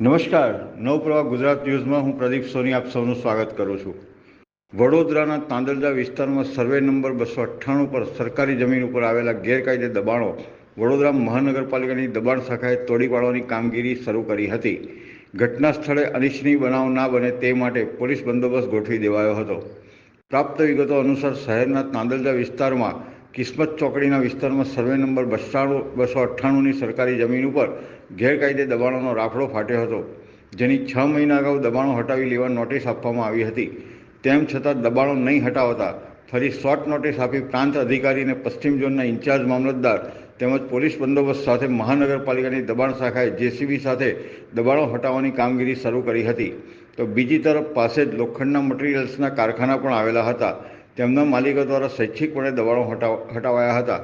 નમસ્કાર. નવપ્રવાહ ગુજરાત ન્યૂઝમાં હું પ્રદીપ સોની આપ સૌનું સ્વાગત કરું છું. વડોદરાના તાંદલજા વિસ્તારમાં સર્વે નંબર બસો અઠ્ઠાણું પર સરકારી જમીન ઉપર આવેલા ગેરકાયદે દબાણો વડોદરા મહાનગરપાલિકાની દબાણ શાખાએ તોડી પાડવાની કામગીરી શરૂ કરી હતી. ઘટના સ્થળે અનિચ્છનીય બનાવ ના બને તે માટે પોલીસ બંદોબસ્ત ગોઠવી દેવાયો હતો. પ્રાપ્ત વિગતો અનુસાર શહેરના તાંદલજા વિસ્તારમાં કિસ્મત ચોકડીના વિસ્તારમાં સર્વે નંબર બસાણું બસો અઠ્ઠાણુંની સરકારી જમીન ઉપર ગેરકાયદે દબાણોનો રાફડો ફાટ્યો હતો, જેની છ મહિના અગાઉ દબાણો હટાવી લેવા નોટિસ આપવામાં આવી હતી. તેમ છતાં દબાણો નહીં હટાવતા ફરી શોર્ટ નોટિસ આપી પ્રાંત અધિકારી અને પશ્ચિમ ઝોનના ઇન્ચાર્જ મામલતદાર તેમજ પોલીસ બંદોબસ્ત સાથે મહાનગરપાલિકાની દબાણ શાખાએ જેસીબી સાથે દબાણો હટાવવાની કામગીરી શરૂ કરી હતી. તો બીજી તરફ પાસે જ લોખંડના મટીરિયલ્સના કારખાના પણ આવેલા હતા. તેમના માલિકો દ્વારા સ્વૈચ્છિકપણે દબાણો હટાવ હટાવાયા હતા.